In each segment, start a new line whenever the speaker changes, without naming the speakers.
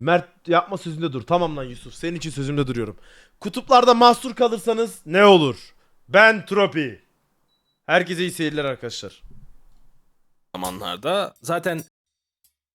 Mert yapma sözünde dur. Tamam lan Yusuf. Senin için sözümde duruyorum. Kutuplarda mahsur kalırsanız ne olur? Ben Tropi. Herkese iyi seyirler arkadaşlar.
zamanlarda zaten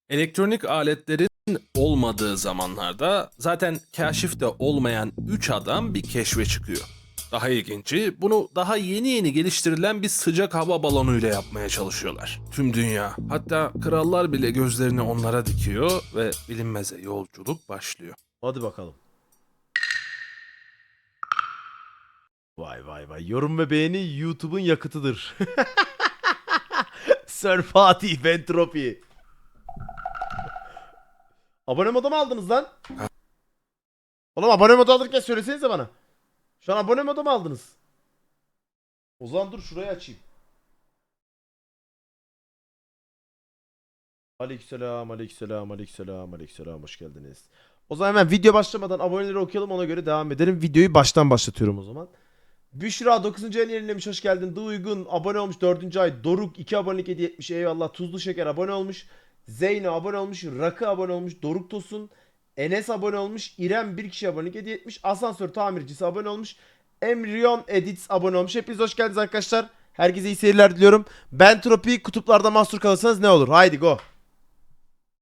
elektronik aletlerin olmadığı zamanlarda zaten kaşifte olmayan 3 adam bir keşfe çıkıyor. Daha ilginci bunu daha yeni yeni geliştirilen bir sıcak hava balonuyla yapmaya çalışıyorlar. Tüm dünya hatta krallar bile gözlerini onlara dikiyor ve bilinmeze yolculuk başlıyor.
Hadi bakalım. Vay vay vay. Yorum ve beğeni YouTube'un yakıtıdır. Sir Fatih Ventropi. Abone modu mu aldınız lan? Oğlum abone modu alırken söylesenize bana. Şu an abone modu mu aldınız? O zaman dur şurayı açayım. Aleykümselam, aleykümselam, aleykümselam, aleykümselam. Hoş geldiniz. O zaman hemen video başlamadan aboneleri okuyalım ona göre devam edelim. Videoyu baştan başlatıyorum o zaman. Büşra 9. ayını yenilemiş hoş geldin. Duygun abone olmuş 4. ay. Doruk 2 abonelik hediye etmiş eyvallah. Tuzlu Şeker abone olmuş. Zeyno abone olmuş. Rakı abone olmuş. Doruk Tosun. Enes abone olmuş. İrem bir kişi abonelik hediye etmiş. Asansör tamircisi abone olmuş. Emryon Edits abone olmuş. Hepiniz hoş geldiniz arkadaşlar. Herkese iyi seyirler diliyorum. Ben Tropi kutuplarda mahsur kalırsanız ne olur? Haydi go.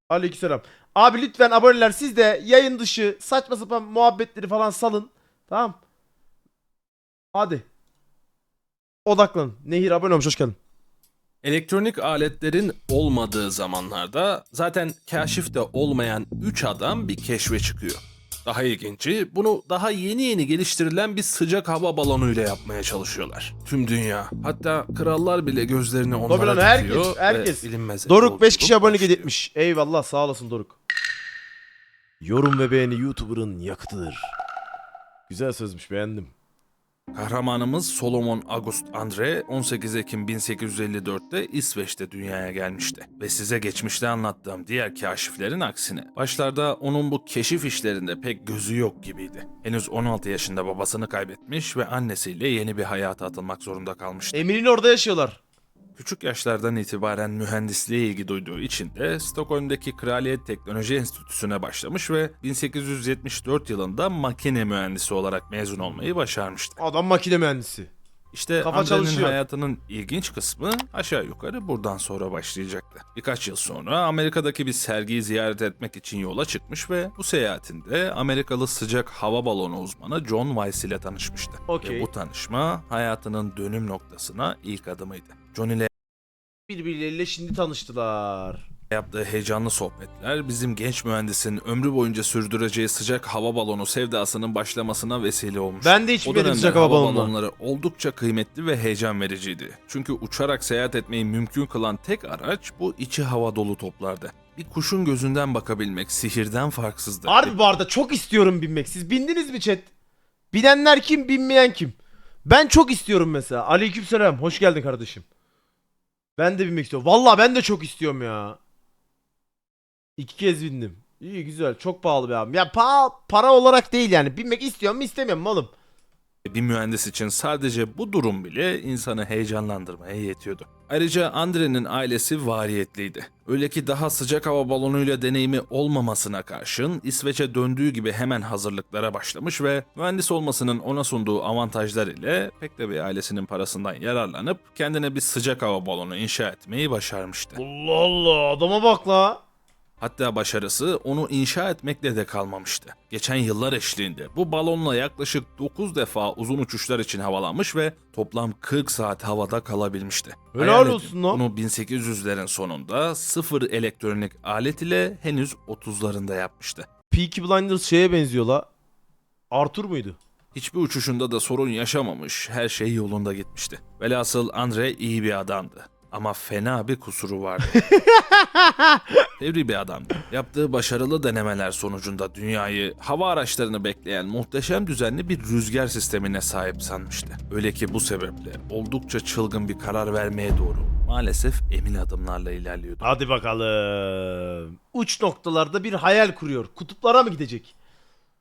Aleykümselam. Abi lütfen aboneler siz de yayın dışı saçma sapan muhabbetleri falan salın. Tamam. Hadi. Odaklanın. Nehir abone olmuş hoş geldin.
Elektronik aletlerin olmadığı zamanlarda zaten kaşifte olmayan 3 adam bir keşfe çıkıyor. Daha ilginci bunu daha yeni yeni geliştirilen bir sıcak hava balonuyla yapmaya çalışıyorlar. Tüm dünya hatta krallar bile gözlerini
Tabii
onlara
lan, herkes,
dikiyor ve
herkes.
bilinmeze
Doruk 5
yolculuk
kişi
başlıyor.
etmiş. Eyvallah sağ olasın Doruk. Yorum ve beğeni YouTuber'ın yakıtıdır. Güzel sözmüş beğendim.
Kahramanımız Solomon August Andre 18 Ekim 1854'te İsveç'te dünyaya gelmişti. Ve size geçmişte anlattığım diğer kaşiflerin aksine başlarda onun bu keşif işlerinde pek gözü yok gibiydi. Henüz 16 yaşında babasını kaybetmiş ve annesiyle yeni bir hayata atılmak zorunda kalmıştı.
Emir'in orada yaşıyorlar.
Küçük yaşlardan itibaren mühendisliğe ilgi duyduğu için de Stockholm'daki Kraliyet Teknoloji Enstitüsü'ne başlamış ve 1874 yılında makine mühendisi olarak mezun olmayı başarmıştı.
Adam makine mühendisi.
İşte
Kafa
Andre'nin
çalışıyor.
hayatının ilginç kısmı aşağı yukarı buradan sonra başlayacaktı. Birkaç yıl sonra Amerika'daki bir sergiyi ziyaret etmek için yola çıkmış ve bu seyahatinde Amerikalı sıcak hava balonu uzmanı John Weiss ile tanışmıştı.
Okey.
Ve bu tanışma hayatının dönüm noktasına ilk adımıydı. John ile
Birbirleriyle şimdi tanıştılar.
yaptığı heyecanlı sohbetler bizim genç mühendisin ömrü boyunca sürdüreceği sıcak hava balonu sevdasının başlamasına vesile olmuş.
Ben de hiç
O
bilmedim sıcak hava balonunu.
balonları oldukça kıymetli ve heyecan vericiydi. Çünkü uçarak seyahat etmeyi mümkün kılan tek araç bu içi hava dolu toplardı. Bir kuşun gözünden bakabilmek sihirden farksızdı.
Harbi bu arada çok istiyorum binmek. Siz bindiniz mi chat? Binenler kim, binmeyen kim? Ben çok istiyorum mesela. Aleykümselam. Hoş geldin kardeşim. Ben de binmek istiyorum. Vallahi ben de çok istiyorum ya. İki kez bindim. İyi güzel. Çok pahalı bir abi. Ya pa para olarak değil yani. Binmek istiyorum mu istemiyorum mu oğlum?
Bir mühendis için sadece bu durum bile insanı heyecanlandırmaya yetiyordu. Ayrıca Andre'nin ailesi variyetliydi. Öyle ki daha sıcak hava balonuyla deneyimi olmamasına karşın İsveç'e döndüğü gibi hemen hazırlıklara başlamış ve mühendis olmasının ona sunduğu avantajlar ile pek de bir ailesinin parasından yararlanıp kendine bir sıcak hava balonu inşa etmeyi başarmıştı.
Allah Allah adama bak la.
Hatta başarısı onu inşa etmekle de kalmamıştı. Geçen yıllar eşliğinde bu balonla yaklaşık 9 defa uzun uçuşlar için havalanmış ve toplam 40 saat havada kalabilmişti.
Helal
Hayal
olsun lan.
Bunu 1800'lerin sonunda sıfır elektronik alet ile henüz 30'larında yapmıştı.
Peaky Blinders şeye benziyor la. Arthur muydu?
Hiçbir uçuşunda da sorun yaşamamış, her şey yolunda gitmişti. Velhasıl Andre iyi bir adamdı. Ama fena bir kusuru vardı. Fevri bir adamdı. Yaptığı başarılı denemeler sonucunda dünyayı hava araçlarını bekleyen muhteşem düzenli bir rüzgar sistemine sahip sanmıştı. Öyle ki bu sebeple oldukça çılgın bir karar vermeye doğru maalesef emin adımlarla ilerliyordu.
Hadi bakalım. Uç noktalarda bir hayal kuruyor. Kutuplara mı gidecek?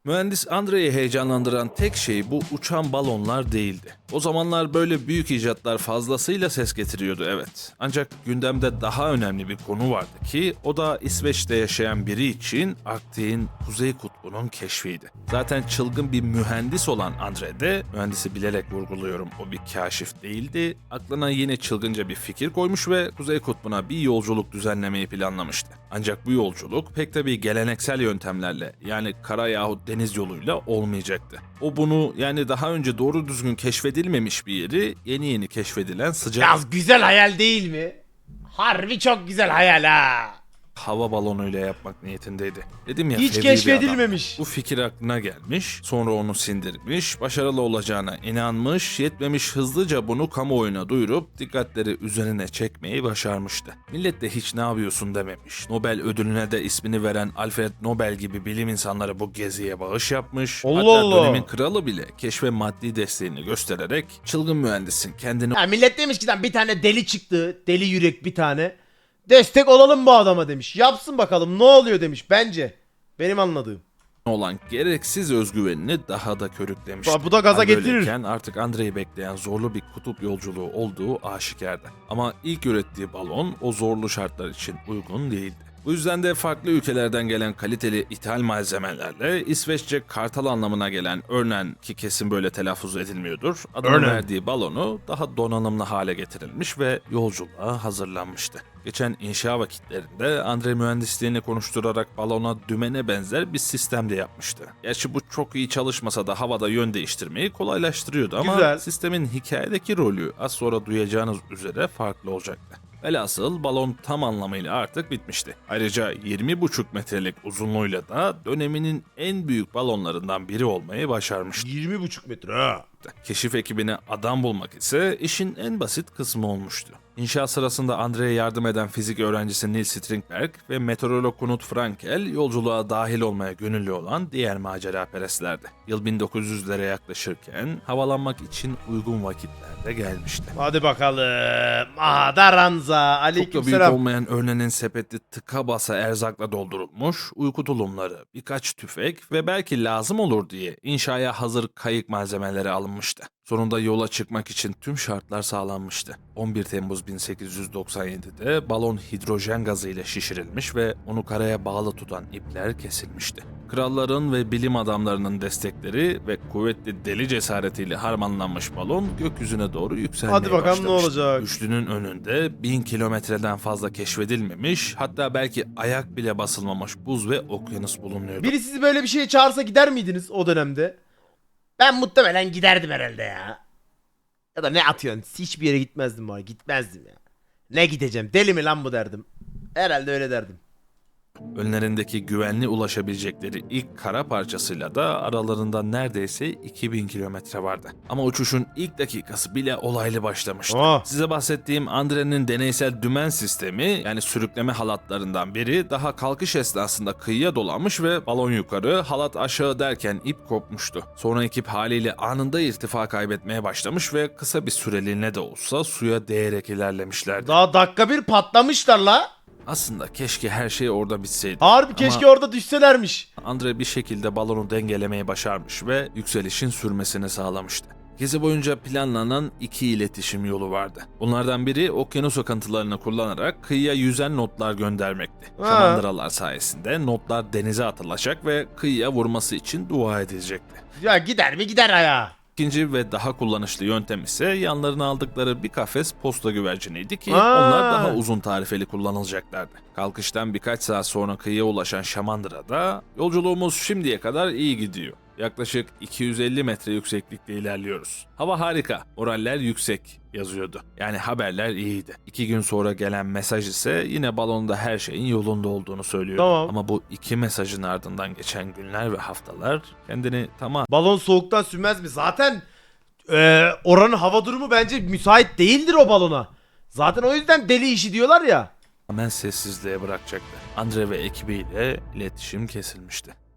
Mühendis Andre'yi heyecanlandıran tek şey bu uçan balonlar değildi. O zamanlar böyle büyük icatlar fazlasıyla ses getiriyordu evet. Ancak gündemde daha önemli bir konu vardı ki o da İsveç'te yaşayan biri için Arktik'in kuzey kutbunun keşfiydi. Zaten çılgın bir mühendis olan Andre de, mühendisi bilerek vurguluyorum o bir kaşif değildi, aklına yine çılgınca bir fikir koymuş ve kuzey kutbuna bir yolculuk düzenlemeyi planlamıştı. Ancak bu yolculuk pek tabii geleneksel yöntemlerle yani kara yahut deniz yoluyla olmayacaktı. O bunu yani daha önce doğru düzgün keşfedilmemiş bir yeri yeni yeni keşfedilen sıcak
Yaz güzel hayal değil mi? Harbi çok güzel hayal ha.
Hava balonuyla yapmak niyetindeydi. Dedim ya
Hiç
fevri bir adam.
keşfedilmemiş.
Bu fikir aklına gelmiş, sonra onu sindirmiş, başarılı olacağına inanmış, yetmemiş hızlıca bunu kamuoyuna duyurup dikkatleri üzerine çekmeyi başarmıştı. Millet de hiç ne yapıyorsun dememiş. Nobel ödülüne de ismini veren Alfred Nobel gibi bilim insanları bu geziye bağış yapmış.
Allah
Hatta
Allah.
dönemin kralı bile keşfe maddi desteğini göstererek çılgın mühendisin kendini
Ya millet demiş ki lan bir tane deli çıktı. Deli yürek bir tane. Destek olalım bu adama demiş. Yapsın bakalım ne oluyor demiş bence. Benim anladığım.
olan gereksiz özgüvenini daha da körüklemişti.
Bu- bu da gaza
Hal
getirir.
böyleyken artık Andrei'yi bekleyen zorlu bir kutup yolculuğu olduğu aşikardı. Ama ilk ürettiği balon o zorlu şartlar için uygun değildi. Bu yüzden de farklı ülkelerden gelen kaliteli ithal malzemelerle İsveççe kartal anlamına gelen örnen ki kesin böyle telaffuz edilmiyordur. Adını
Örnen.
verdiği balonu daha donanımlı hale getirilmiş ve yolculuğa hazırlanmıştı. Geçen inşa vakitlerinde Andre mühendisliğini konuşturarak balona dümene benzer bir sistem de yapmıştı. Gerçi bu çok iyi çalışmasa da havada yön değiştirmeyi kolaylaştırıyordu ama
Güzel.
sistemin hikayedeki rolü az sonra duyacağınız üzere farklı olacaktı. Velhasıl balon tam anlamıyla artık bitmişti. Ayrıca 20,5 metrelik uzunluğuyla da döneminin en büyük balonlarından biri olmayı başarmıştı.
20,5 metre ha.
Keşif ekibine adam bulmak ise işin en basit kısmı olmuştu. İnşaat sırasında Andre'ye yardım eden fizik öğrencisi Neil Strindberg ve meteorolog Knut Frankel yolculuğa dahil olmaya gönüllü olan diğer maceraperestlerdi. Yıl 1900'lere yaklaşırken havalanmak için uygun vakitlerde gelmişti.
Hadi bakalım. Aha da Ranza.
Çok da büyük
Aleykümselam.
olmayan örnenin sepeti tıka basa erzakla doldurulmuş, uyku tulumları, birkaç tüfek ve belki lazım olur diye inşaya hazır kayık malzemeleri alınmıştı. Sonunda yola çıkmak için tüm şartlar sağlanmıştı. 11 Temmuz 1897'de balon hidrojen gazı ile şişirilmiş ve onu karaya bağlı tutan ipler kesilmişti. Kralların ve bilim adamlarının destekleri ve kuvvetli deli cesaretiyle harmanlanmış balon gökyüzüne doğru yükselmeye
Hadi bakalım ne
başlamıştı.
olacak?
Üçlünün önünde bin kilometreden fazla keşfedilmemiş hatta belki ayak bile basılmamış buz ve okyanus bulunuyordu.
Biri sizi böyle bir şeye çağırsa gider miydiniz o dönemde? Ben muhtemelen giderdim herhalde ya. Ya da ne atıyorsun? Hiçbir yere gitmezdim var. Gitmezdim ya. Ne gideceğim? Deli mi lan bu derdim. Herhalde öyle derdim.
Önlerindeki güvenli ulaşabilecekleri ilk kara parçasıyla da aralarında neredeyse 2000 kilometre vardı. Ama uçuşun ilk dakikası bile olaylı başlamıştı.
Aa.
Size bahsettiğim Andre'nin deneysel dümen sistemi yani sürükleme halatlarından biri daha kalkış esnasında kıyıya dolanmış ve balon yukarı halat aşağı derken ip kopmuştu. Sonra ekip haliyle anında irtifa kaybetmeye başlamış ve kısa bir süreliğine de olsa suya değerek ilerlemişlerdi.
Daha dakika bir patlamışlar la.
Aslında keşke her şey orada bitseydi.
Harbi
Ama-
keşke orada düşselermiş.
Andre bir şekilde balonu dengelemeyi başarmış ve yükselişin sürmesini sağlamıştı. Gezi boyunca planlanan iki iletişim yolu vardı. Bunlardan biri okyanus akıntılarını kullanarak kıyıya yüzen notlar göndermekti. Şamandıralar sayesinde notlar denize atılacak ve kıyıya vurması için dua edilecekti.
Ya gider mi gider ayağa.
İkinci ve daha kullanışlı yöntem ise yanlarına aldıkları bir kafes posta güverciniydi ki
Aa.
onlar daha uzun tarifeli kullanılacaklardı. Kalkıştan birkaç saat sonra kıyıya ulaşan Şamandıra'da yolculuğumuz şimdiye kadar iyi gidiyor. Yaklaşık 250 metre yükseklikte ilerliyoruz. Hava harika, moraller yüksek yazıyordu. Yani haberler iyiydi. İki gün sonra gelen mesaj ise yine balonda her şeyin yolunda olduğunu söylüyordu.
Tamam.
Ama bu iki mesajın ardından geçen günler ve haftalar kendini tamamen
Balon soğuktan sünmez mi? Zaten e, oranın hava durumu bence müsait değildir o balona. Zaten o yüzden deli işi diyorlar ya.
tamamen sessizliğe bırakacaktı. Andre ve ekibiyle iletişim kesilmişti.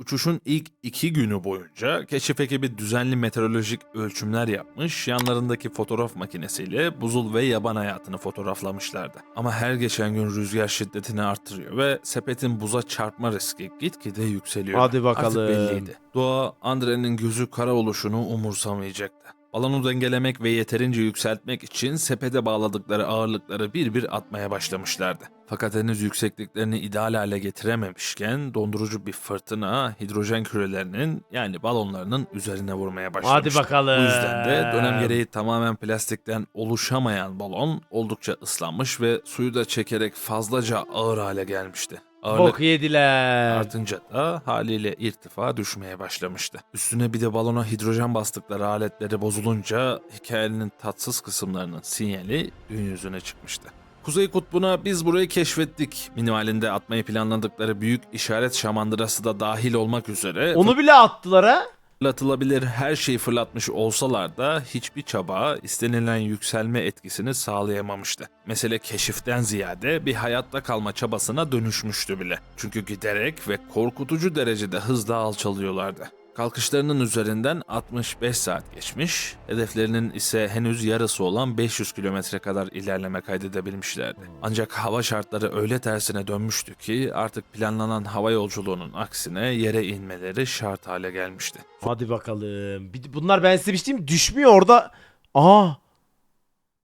Uçuşun ilk iki günü boyunca keşif ekibi düzenli meteorolojik ölçümler yapmış, yanlarındaki fotoğraf makinesiyle buzul ve yaban hayatını fotoğraflamışlardı. Ama her geçen gün rüzgar şiddetini artırıyor ve sepetin buza çarpma riski gitgide yükseliyor.
Hadi bakalım.
Artık belliydi. Doğa Andre'nin gözü kara oluşunu umursamayacaktı. Balonu dengelemek ve yeterince yükseltmek için sepete bağladıkları ağırlıkları bir bir atmaya başlamışlardı. Fakat henüz yüksekliklerini ideal hale getirememişken dondurucu bir fırtına hidrojen kürelerinin yani balonlarının üzerine vurmaya başlamıştı.
Hadi bakalım.
Bu yüzden de dönem gereği tamamen plastikten oluşamayan balon oldukça ıslanmış ve suyu da çekerek fazlaca ağır hale gelmişti. Ağırlık
Bok yediler.
Artınca da haliyle irtifa düşmeye başlamıştı. Üstüne bir de balona hidrojen bastıkları aletleri bozulunca hikayenin tatsız kısımlarının sinyali gün yüzüne çıkmıştı. Kuzey Kutbu'na biz burayı keşfettik. Minimalinde atmayı planladıkları büyük işaret şamandırası da dahil olmak üzere
Onu bile attılar ha.
Fırlatılabilir her şeyi fırlatmış olsalar da hiçbir çaba istenilen yükselme etkisini sağlayamamıştı. Mesele keşiften ziyade bir hayatta kalma çabasına dönüşmüştü bile. Çünkü giderek ve korkutucu derecede hızla alçalıyorlardı. Kalkışlarının üzerinden 65 saat geçmiş, hedeflerinin ise henüz yarısı olan 500 kilometre kadar ilerleme kaydedebilmişlerdi. Ancak hava şartları öyle tersine dönmüştü ki artık planlanan hava yolculuğunun aksine yere inmeleri şart hale gelmişti.
Hadi bakalım. Bunlar ben size bir şey diyeyim mi? Düşmüyor orada. Aa.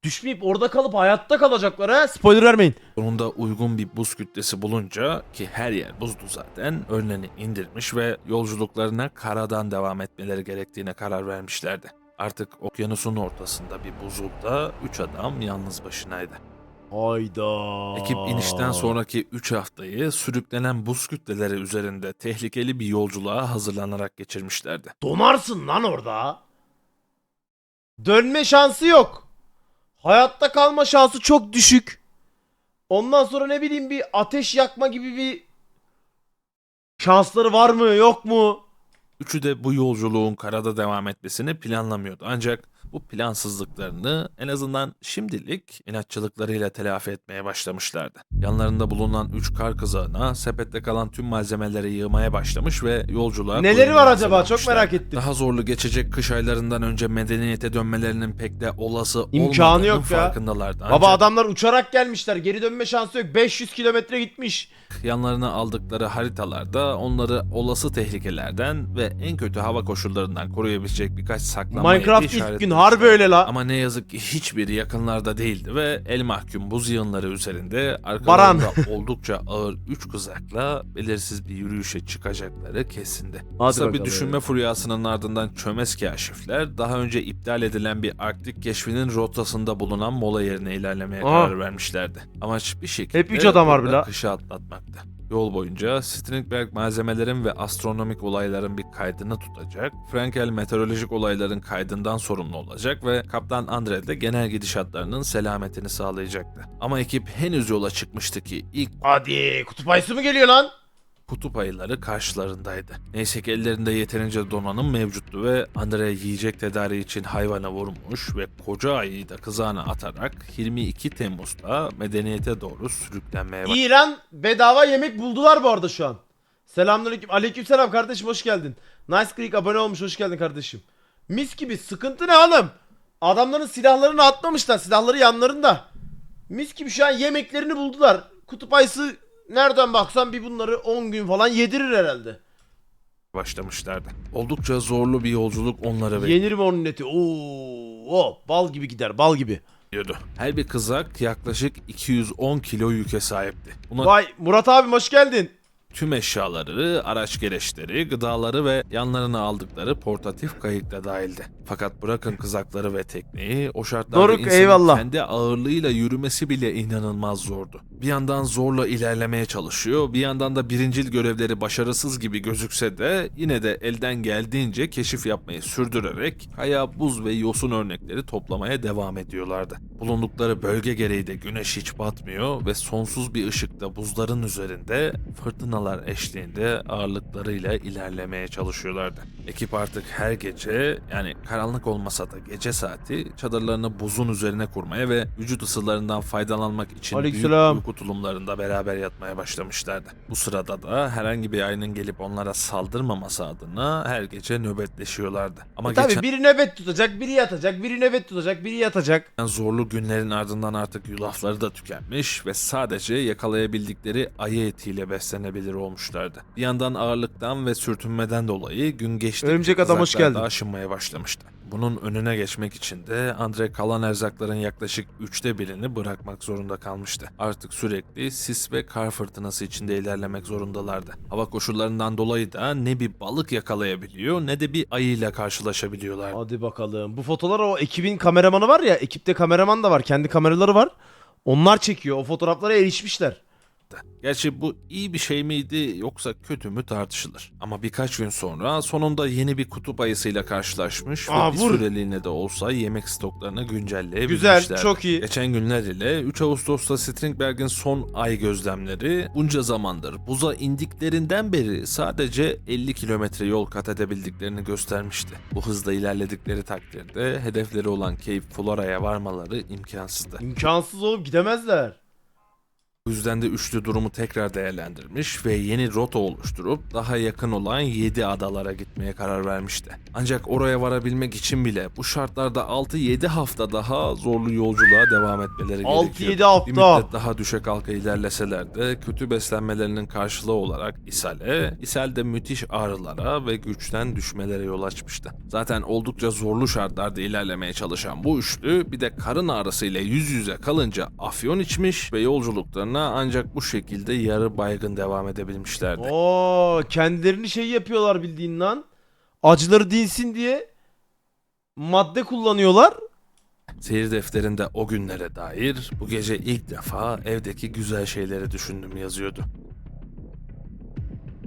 Düşmeyip orada kalıp hayatta kalacaklar ha. Spoiler vermeyin.
Sonunda uygun bir buz kütlesi bulunca ki her yer buzdu zaten önlerini indirmiş ve yolculuklarına karadan devam etmeleri gerektiğine karar vermişlerdi. Artık okyanusun ortasında bir buzulda 3 adam yalnız başınaydı.
Hayda.
Ekip inişten sonraki 3 haftayı sürüklenen buz kütleleri üzerinde tehlikeli bir yolculuğa hazırlanarak geçirmişlerdi.
Donarsın lan orada. Dönme şansı yok. Hayatta kalma şansı çok düşük. Ondan sonra ne bileyim bir ateş yakma gibi bir şansları var mı yok mu?
Üçü de bu yolculuğun karada devam etmesini planlamıyordu. Ancak bu plansızlıklarını en azından şimdilik inatçılıklarıyla telafi etmeye başlamışlardı. Yanlarında bulunan üç kar kızağına sepette kalan tüm malzemeleri yığmaya başlamış ve yolculuğa
Neleri var acaba? Çok merak ettim.
Daha zorlu geçecek kış aylarından önce medeniyete dönmelerinin pek de olası
İmkanı yok ya.
farkındalardı.
Baba
Ancak
adamlar uçarak gelmişler. Geri dönme şansı yok. 500 kilometre gitmiş.
yanlarına aldıkları haritalarda onları olası tehlikelerden ve en kötü hava koşullarından koruyabilecek birkaç saklanma yeri
Minecraft ilk gün. Harbi öyle la.
Ama ne yazık ki hiçbiri yakınlarda değildi ve el mahkum buz yığınları üzerinde arkalarında oldukça ağır üç kızakla belirsiz bir yürüyüşe çıkacakları kesindi. Kısa bir düşünme furyasının ardından çömez kaşifler daha önce iptal edilen bir Arktik keşfinin rotasında bulunan mola yerine ilerlemeye
Aha.
karar vermişlerdi. Amaç bir şekilde
Hep üç adam var bile.
kışı atlatmaktı. Yol boyunca Strindberg malzemelerin ve astronomik olayların bir kaydını tutacak, Frankel meteorolojik olayların kaydından sorumlu olacak ve Kaptan Andre de genel gidişatlarının selametini sağlayacaktı. Ama ekip henüz yola çıkmıştı ki ilk
Hadi kutup ayısı mı geliyor lan?
Kutup ayıları karşılarındaydı. Neyse ki ellerinde yeterince donanım mevcuttu ve Andre yiyecek tedariği için hayvana vurmuş ve koca ayıyı da kızağına atarak 22 Temmuz'da medeniyete doğru sürüklenmeye başladı.
İran bedava yemek buldular bu arada şu an. Selamünaleyküm. Aleykümselam kardeşim hoş geldin. Nice Creek abone olmuş hoş geldin kardeşim. Mis gibi sıkıntı ne oğlum? Adamların silahlarını atmamışlar. Silahları yanlarında. Mis gibi şu an yemeklerini buldular. Kutup ayısı nereden baksan bir bunları 10 gün falan yedirir herhalde.
başlamışlardı. Oldukça zorlu bir yolculuk onları
Yenirim onun eti. Oo, bal gibi gider bal gibi.
bekliyordu. Her bir kızak yaklaşık 210 kilo yüke sahipti. Buna
Vay Murat abi hoş geldin.
Tüm eşyaları, araç gereçleri, gıdaları ve yanlarına aldıkları portatif kayık da dahildi. Fakat bırakın kızakları ve tekneyi, o şartlarda
Doruk,
insanın
eyvallah.
kendi ağırlığıyla yürümesi bile inanılmaz zordu. Bir yandan zorla ilerlemeye çalışıyor, bir yandan da birincil görevleri başarısız gibi gözükse de yine de elden geldiğince keşif yapmayı sürdürerek kaya, buz ve yosun örnekleri toplamaya devam ediyorlardı. Bulundukları bölge gereği de güneş hiç batmıyor ve sonsuz bir ışıkta buzların üzerinde fırtınalı fırtınalar eşliğinde ağırlıklarıyla ilerlemeye çalışıyorlardı. Ekip artık her gece yani karanlık olmasa da gece saati çadırlarını buzun üzerine kurmaya ve vücut ısılarından faydalanmak için büyük
Aleykümselam.
uyku tulumlarında beraber yatmaya başlamışlardı. Bu sırada da herhangi bir ayının gelip onlara saldırmaması adına her gece nöbetleşiyorlardı. Ama
E Tabii
geçen
biri nöbet tutacak, biri yatacak, biri nöbet tutacak, biri yatacak.
zorlu günlerin ardından artık yulafları da tükenmiş ve sadece yakalayabildikleri ayı etiyle beslenebilir olmuşlardı. Bir yandan ağırlıktan ve sürtünmeden dolayı gün geçtikçe
Örümcek adam hoş geldin.
aşınmaya başlamıştı. Bunun önüne geçmek için de Andre kalan erzakların yaklaşık üçte birini bırakmak zorunda kalmıştı. Artık sürekli sis ve kar fırtınası içinde ilerlemek zorundalardı. Hava koşullarından dolayı da ne bir balık yakalayabiliyor ne de bir ayıyla karşılaşabiliyorlardı.
Hadi bakalım. Bu fotolar o ekibin kameramanı var ya. Ekipte kameraman da var. Kendi kameraları var. Onlar çekiyor. O fotoğraflara erişmişler.
Gerçi bu iyi bir şey miydi yoksa kötü mü tartışılır. Ama birkaç gün sonra sonunda yeni bir kutup ayısıyla karşılaşmış ve
Aa,
bir
vur.
süreliğine de olsa yemek stoklarını güncelleyebilmişler.
Güzel, çok iyi.
Geçen günler ile 3 Ağustos'ta Stringberg'in son ay gözlemleri bunca zamandır buza indiklerinden beri sadece 50 kilometre yol kat edebildiklerini göstermişti. Bu hızla ilerledikleri takdirde hedefleri olan Cape Flora'ya varmaları imkansızdı.
İmkansız oğlum gidemezler.
Bu yüzden de üçlü durumu tekrar değerlendirmiş ve yeni rota oluşturup daha yakın olan 7 adalara gitmeye karar vermişti. Ancak oraya varabilmek için bile bu şartlarda 6-7 hafta daha zorlu yolculuğa devam etmeleri
6-7
gerekiyordu.
hafta.
Bir müddet daha düşe kalka ilerleseler de kötü beslenmelerinin karşılığı olarak ishale, ishal de müthiş ağrılara ve güçten düşmelere yol açmıştı. Zaten oldukça zorlu şartlarda ilerlemeye çalışan bu üçlü bir de karın ağrısıyla yüz yüze kalınca afyon içmiş ve yolculuklarına ancak bu şekilde yarı baygın devam edebilmişlerdi.
Oo, kendilerini şey yapıyorlar bildiğin lan. Acıları dinsin diye madde kullanıyorlar.
Seyir defterinde o günlere dair bu gece ilk defa evdeki güzel şeyleri düşündüm yazıyordu.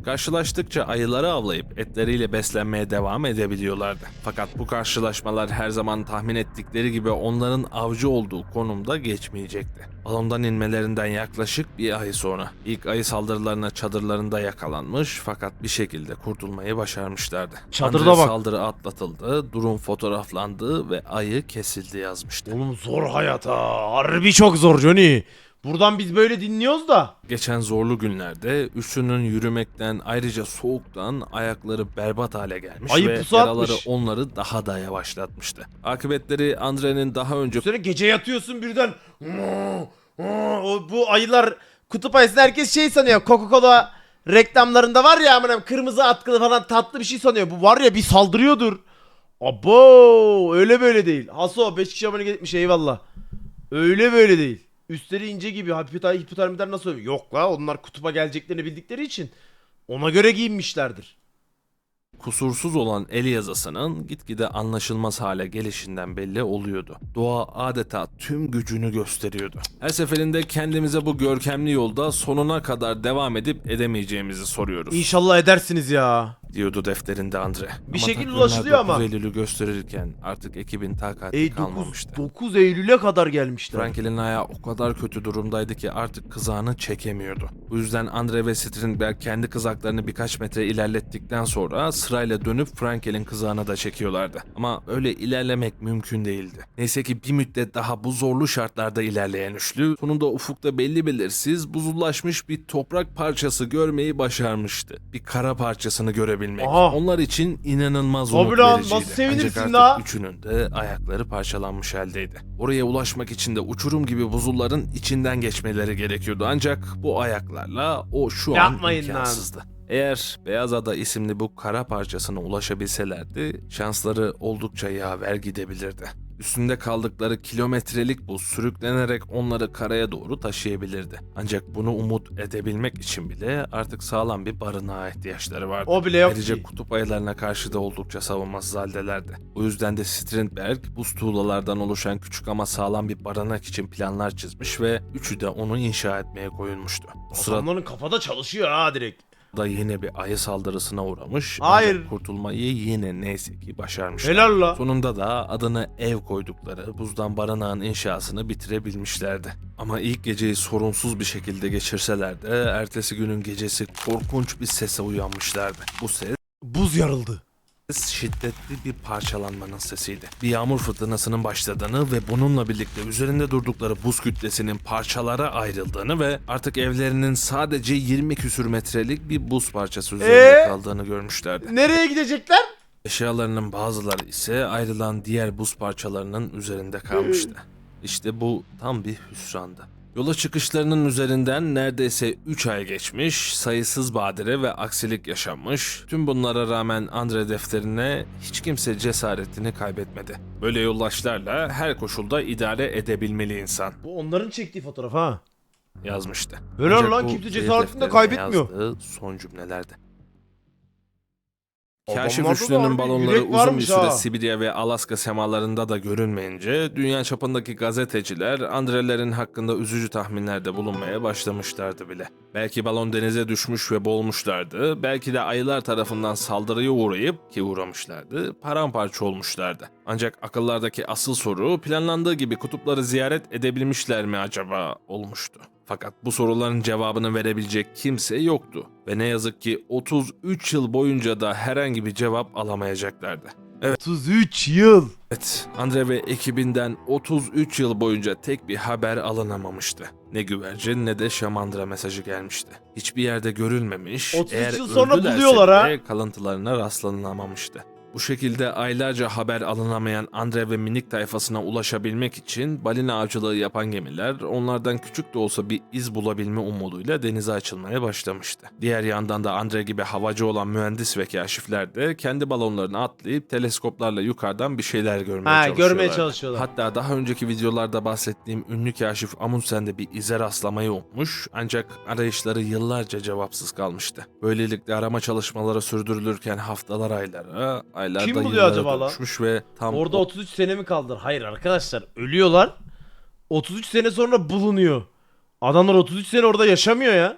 Karşılaştıkça ayıları avlayıp etleriyle beslenmeye devam edebiliyorlardı. Fakat bu karşılaşmalar her zaman tahmin ettikleri gibi onların avcı olduğu konumda geçmeyecekti. Balondan inmelerinden yaklaşık bir ay sonra ilk ayı saldırılarına çadırlarında yakalanmış fakat bir şekilde kurtulmayı başarmışlardı.
Çadırda
Andre
bak.
saldırı atlatıldı, durum fotoğraflandı ve ayı kesildi yazmıştı.
Oğlum zor hayat ha. Harbi çok zor Johnny. Buradan biz böyle dinliyoruz da.
Geçen zorlu günlerde üçlünün yürümekten ayrıca soğuktan ayakları berbat hale gelmiş
Ayı
ve
pusu
yaraları
atmış.
onları daha da yavaşlatmıştı. Akıbetleri Andre'nin daha önce
Üstüne gece yatıyorsun birden. O, bu ayılar kutup ayısını herkes şey sanıyor. Coca-Cola reklamlarında var ya amına kırmızı atkılı falan tatlı bir şey sanıyor. Bu var ya bir saldırıyordur. Abo öyle böyle değil. Haso 5 kişi abone gitmiş eyvallah. Öyle böyle değil. Üstleri ince gibi hipoter, hipotermiden nasıl oluyor? Yok la onlar kutupa geleceklerini bildikleri için ona göre giyinmişlerdir.
kusursuz olan el yazısının gitgide anlaşılmaz hale gelişinden belli oluyordu. Doğa adeta tüm gücünü gösteriyordu. Her seferinde kendimize bu görkemli yolda sonuna kadar devam edip edemeyeceğimizi soruyoruz.
İnşallah edersiniz ya.
Diyordu defterinde Andre.
Bir şekilde
takvimler
ulaşılıyor ama.
9 Eylül'ü gösterirken artık ekibin takati
Ey 9,
kalmamıştı.
9 Eylül'e kadar gelmişler.
Frankel'in ayağı o kadar kötü durumdaydı ki artık kızağını çekemiyordu. Bu yüzden Andre ve Strindberg kendi kızaklarını birkaç metre ilerlettikten sonra sırayla dönüp Frankel'in kızağına da çekiyorlardı. Ama öyle ilerlemek mümkün değildi. Neyse ki bir müddet daha bu zorlu şartlarda ilerleyen üçlü sonunda ufukta belli belirsiz buzullaşmış bir toprak parçası görmeyi başarmıştı. Bir kara parçasını görebilmek.
Aha.
Onlar için inanılmaz
Tabii
umut
lan,
vericiydi.
nasıl sevinirsin
Ancak artık
la?
Üçünün de ayakları parçalanmış haldeydi. Oraya ulaşmak için de uçurum gibi buzulların içinden geçmeleri gerekiyordu. Ancak bu ayaklarla o şu
Yapmayın
an
lan.
imkansızdı. Eğer Beyaz Ada isimli bu kara parçasına ulaşabilselerdi şansları oldukça yaver gidebilirdi. Üstünde kaldıkları kilometrelik buz sürüklenerek onları karaya doğru taşıyabilirdi. Ancak bunu umut edebilmek için bile artık sağlam bir barınağa ihtiyaçları vardı.
O bile yok
Ayrıca
ki.
kutup ayılarına karşı da oldukça savunmasız haldelerdi. O yüzden de Strindberg buz tuğlalardan oluşan küçük ama sağlam bir barınak için planlar çizmiş ve üçü de onu inşa etmeye koyulmuştu. Bu sırada
Adamların kafada çalışıyor ha direkt.
Da yine bir ayı saldırısına uğramış.
Hayır.
Ancak kurtulmayı yine neyse ki başarmışlar.
Helal la.
Sonunda da adını ev koydukları buzdan barınağın inşasını bitirebilmişlerdi. Ama ilk geceyi sorunsuz bir şekilde geçirseler de ertesi günün gecesi korkunç bir sese uyanmışlardı. Bu ses
Buz yarıldı.
Şiddetli bir parçalanmanın sesiydi. Bir yağmur fırtınasının başladığını ve bununla birlikte üzerinde durdukları buz kütlesinin parçalara ayrıldığını ve artık evlerinin sadece 20 küsür metrelik bir buz parçası üzerinde
Ee?
kaldığını görmüşlerdi.
Nereye gidecekler?
Eşyalarının bazıları ise ayrılan diğer buz parçalarının üzerinde kalmıştı. İşte bu tam bir hüsrandı. Yola çıkışlarının üzerinden neredeyse 3 ay geçmiş, sayısız badire ve aksilik yaşanmış. Tüm bunlara rağmen Andre defterine hiç kimse cesaretini kaybetmedi. Böyle yoldaşlarla her koşulda idare edebilmeli insan
Bu onların çektiği fotoğraf ha.
yazmıştı.
Helal
Ancak
lan,
bu
kimse cesaretini de
defterine
kaybetmiyor.
yazdığı son
Adamlarda
Kaşif
da
üçlünün
harbi
balonları
yürek
uzun bir
varmış
süre
ha.
Sibirya ve Alaska semalarında da görünmeyince dünya çapındaki gazeteciler Andrelerin hakkında üzücü tahminlerde bulunmaya başlamışlardı bile. Belki balon denize düşmüş ve boğulmuşlardı, belki de ayılar tarafından saldırıya uğrayıp ki uğramışlardı, paramparça olmuşlardı. Ancak akıllardaki asıl soru planlandığı gibi kutupları ziyaret edebilmişler mi acaba olmuştu. Fakat bu soruların cevabını verebilecek kimse yoktu ve ne yazık ki 33 yıl boyunca da herhangi bir cevap alamayacaklardı.
33 yıl.
Evet, Andre ve ekibinden 33 yıl boyunca tek bir haber alınamamıştı. Ne güvercin ne de şamandıra mesajı gelmişti. Hiçbir yerde görülmemiş,
33
eğer
yıl sonra
öldülerse
buluyorlar ha.
bile kalıntılarına rastlanılamamıştı. Bu şekilde aylarca haber alınamayan Andre ve minik tayfasına ulaşabilmek için balina avcılığı yapan gemiler onlardan küçük de olsa bir iz bulabilme umuduyla denize açılmaya başlamıştı. Diğer yandan da Andre gibi havacı olan mühendis ve kaşifler de kendi balonlarını atlayıp teleskoplarla yukarıdan bir şeyler görmeye
Ha
çalışıyorlardı.
görmeye çalışıyorlar.
Hatta daha önceki videolarda bahsettiğim ünlü kaşif Amundsen de bir ize rastlamayı ummuş ancak arayışları yıllarca cevapsız kalmıştı. Böylelikle arama çalışmaları sürdürülürken haftalar aylara, aylar
Kim buluyor acaba lan?
ve tam
Orada 33 sene mi kaldılar? Hayır arkadaşlar ölüyorlar. 33 sene sonra bulunuyor. Adamlar 33 sene orada yaşamıyor ya.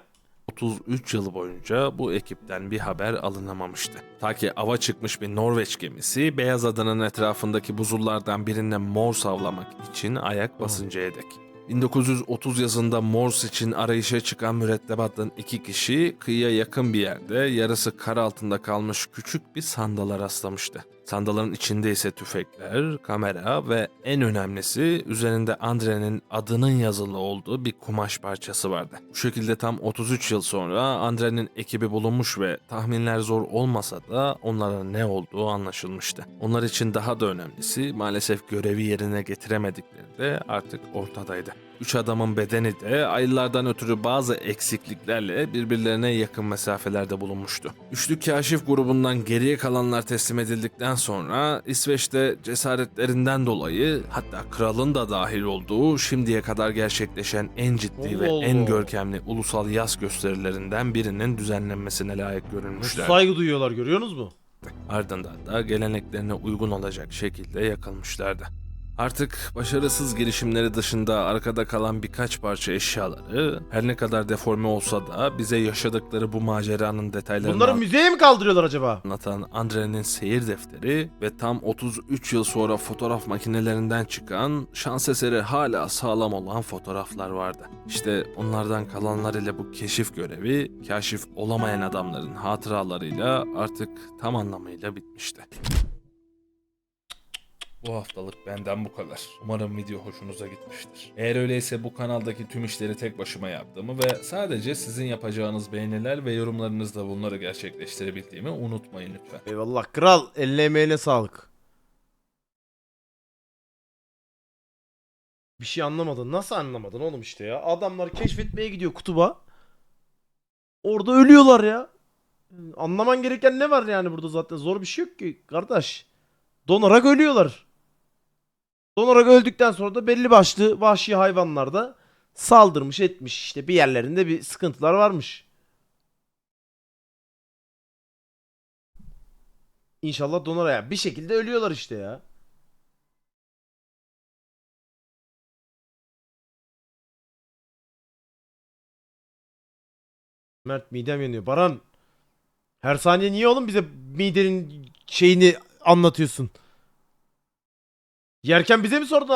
33 yıl boyunca bu ekipten bir haber alınamamıştı. Ta ki ava çıkmış bir Norveç gemisi Beyaz Adanın etrafındaki buzullardan birine Morse avlamak için ayak basıncaya dek. 1930 yazında Morse için arayışa çıkan mürettebattan iki kişi kıyıya yakın bir yerde yarısı kar altında kalmış küçük bir sandala rastlamıştı. Sandalın içinde ise tüfekler, kamera ve en önemlisi üzerinde Andre'nin adının yazılı olduğu bir kumaş parçası vardı. Bu şekilde tam 33 yıl sonra Andre'nin ekibi bulunmuş ve tahminler zor olmasa da onlara ne olduğu anlaşılmıştı. Onlar için daha da önemlisi maalesef görevi yerine getiremedikleri de artık ortadaydı. Üç adamın bedeni de aylardan ötürü bazı eksikliklerle birbirlerine yakın mesafelerde bulunmuştu. Üçlü kaşif grubundan geriye kalanlar teslim edildikten sonra İsveç'te cesaretlerinden dolayı hatta kralın da dahil olduğu şimdiye kadar gerçekleşen en ciddi ve
Allah
en
Allah.
görkemli ulusal yaz gösterilerinden birinin düzenlenmesine layık
Nasıl
görülmüşler.
saygı duyuyorlar görüyorsunuz mu?
Ardından da geleneklerine uygun olacak şekilde yakılmışlardı. Artık başarısız girişimleri dışında arkada kalan birkaç parça eşyaları her ne kadar deforme olsa da bize yaşadıkları bu maceranın detaylarını
Bunları müzeye mi kaldırıyorlar acaba?
anlatan Andre'nin seyir defteri ve tam 33 yıl sonra fotoğraf makinelerinden çıkan şans eseri hala sağlam olan fotoğraflar vardı. İşte onlardan kalanlar ile bu keşif görevi kaşif olamayan adamların hatıralarıyla artık tam anlamıyla bitmişti. Bu haftalık benden bu kadar. Umarım video hoşunuza gitmiştir. Eğer öyleyse bu kanaldaki tüm işleri tek başıma yaptığımı ve sadece sizin yapacağınız beğeniler ve yorumlarınızla bunları gerçekleştirebildiğimi unutmayın lütfen.
Eyvallah kral. Eline emeğine sağlık. Bir şey anlamadın. Nasıl anlamadın oğlum işte ya? Adamlar keşfetmeye gidiyor kutuba. Orada ölüyorlar ya. Anlaman gereken ne var yani burada zaten? Zor bir şey yok ki kardeş. Donarak ölüyorlar. Donarak öldükten sonra da belli başlı vahşi hayvanlar da saldırmış etmiş işte bir yerlerinde bir sıkıntılar varmış. İnşallah donar ya. Bir şekilde ölüyorlar işte ya. Mert midem yanıyor. Baran Her saniye niye oğlum bize midenin şeyini anlatıyorsun? Yerken bize mi sordun